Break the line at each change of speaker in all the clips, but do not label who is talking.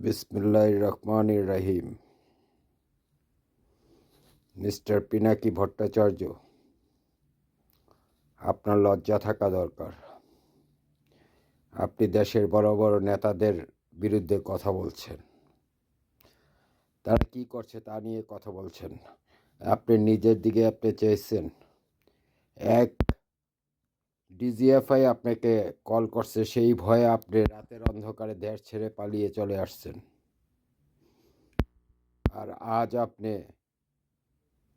বিসমিল্লাহ রহমান রাহিম। মিস্টার পিনাকি ভট্টাচার্য, আপনার লজ্জা থাকা দরকার। আপনি দেশের বড় বড় নেতাদের বিরুদ্ধে কথা বলছেন। তারা কি করছে তা নিয়ে কথা বলছেন। আপনি নিজের দিকে আপনি চেয়েছেন। এক ডিজিএফআই আপনাকে কল করছে, সেই ভয়ে আপনি রাতের অন্ধকারে দেশ ছেড়ে পালিয়ে চলে আসছেন। আর আজ আপনি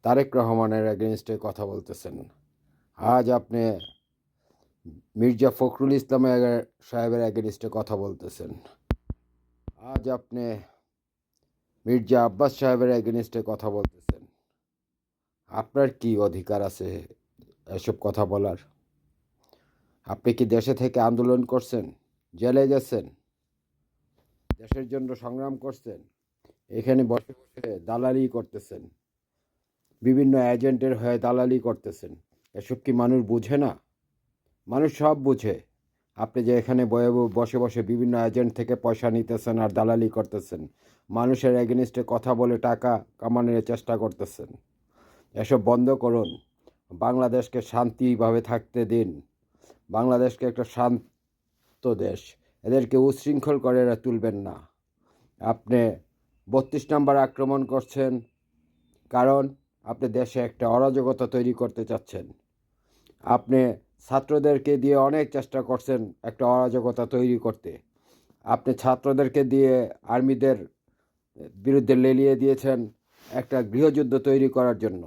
তারেক রহমানের এগেনস্টে কথা বলতেছেন। আজ আপনি মির্জা ফখরুল ইসলাম সাহেবের এগেনস্টে কথা বলতেছেন। আজ আপনি মির্জা আব্বাস সাহেবের এগেনস্টে কথা বলতেছেন। আপনার কি অধিকার আছে এসব কথা বলার? আপনি কি দেশে থেকে আন্দোলন করছেন? জেলে গেছেন? দেশের জন্য সংগ্রাম করছেন? এখানে বসে বসে দালালি করতেছেন? বিভিন্ন এজেন্টের হয়ে দালালি করতেছেন? এসব কি মানুষ বুঝে না? মানুষ সব বুঝে। আপনি যে এখানে বয়ে বসে বসে বিভিন্ন এজেন্ট থেকে পয়সা নিতেছেন আর দালালি করতেছেন, মানুষের এগেনিস্টে কথা বলে টাকা কামানোর চেষ্টা করতেছেন। এসব বন্ধ করুন। বাংলাদেশকে শান্তিভাবে থাকতে দিন। বাংলাদেশকে একটা শান্ত দেশ। এদেরকে উশৃঙ্খল করে এরা তুলবেন না। আপনি বত্রিশ নাম্বার আক্রমণ করছেন কারণ আপনি দেশে একটা অরাজকতা তৈরি করতে চাচ্ছেন। আপনি ছাত্রদেরকে দিয়ে অনেক চেষ্টা করছেন একটা অরাজকতা তৈরি করতে। আপনি ছাত্রদেরকে দিয়ে আর্মিদের বিরুদ্ধে লেলিয়ে দিয়েছেন একটা গৃহযুদ্ধ তৈরি করার জন্য।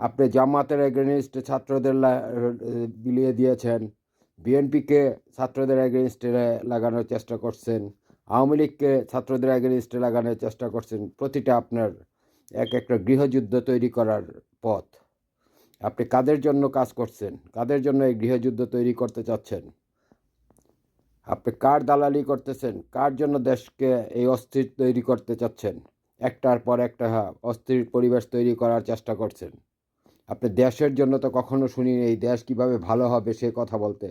আপনি জামাতের এগেনস্টে ছাত্রদের বিলিয়ে দিয়েছেন। বিএনপিকে ছাত্রদের এগেনস্টে লাগানোর চেষ্টা করছেন। আওয়ামী লীগকে ছাত্রদের এগেনস্টে লাগানোর চেষ্টা করছেন। প্রতিটা আপনার এক একটা গৃহযুদ্ধ তৈরি করার পথ। আপনি কাদের জন্য কাজ করছেন? কাদের জন্য এই গৃহযুদ্ধ তৈরি করতে চাচ্ছেন? আপনি কার দালালি করতেছেন? কার জন্য দেশকে এই অস্থির তৈরি করতে চাচ্ছেন? একটার পর একটা অস্থির পরিবেশ তৈরি করার চেষ্টা করছেন। আপনি দেশের জন্য তো কখনো শুনি এই দেশ কীভাবে ভালো হবে সেই কথা বলতে।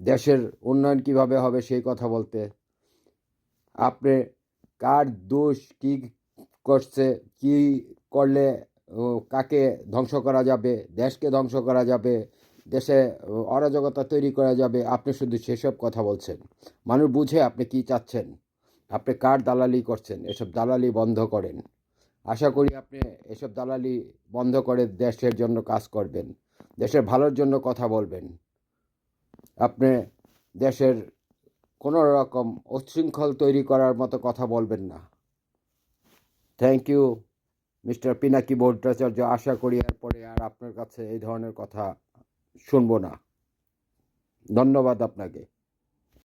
দেশের উন্নয়ন কীভাবে হবে সেই কথা বলতে। আপনি কার দোষ কি করছে, কি করলে কাকে ধ্বংস করা যাবে, দেশকে ধ্বংস করা যাবে, দেশে অরাজকতা তৈরি করা যাবে, আপনি শুধু সেসব কথা বলছেন। মানুষ বুঝে আপনি কি চাচ্ছেন। আপনি কার দালালি করছেন, এসব দালালি বন্ধ করেন। আশা করি আপনি এসব দালালি বন্ধ করে দেশের জন্য কাজ করবেন। দেশের ভালোর জন্য কথা বলবেন। আপনি দেশের কোনো রকম উচ্ছৃঙ্খল তৈরি করার মতো কথা বলবেন না। Thank you mister Pinaki Bhattacharya আশা করি এরপরে আর আপনার কাছে এই ধরনের কথা শুনব না। ধন্যবাদ আপনাকে।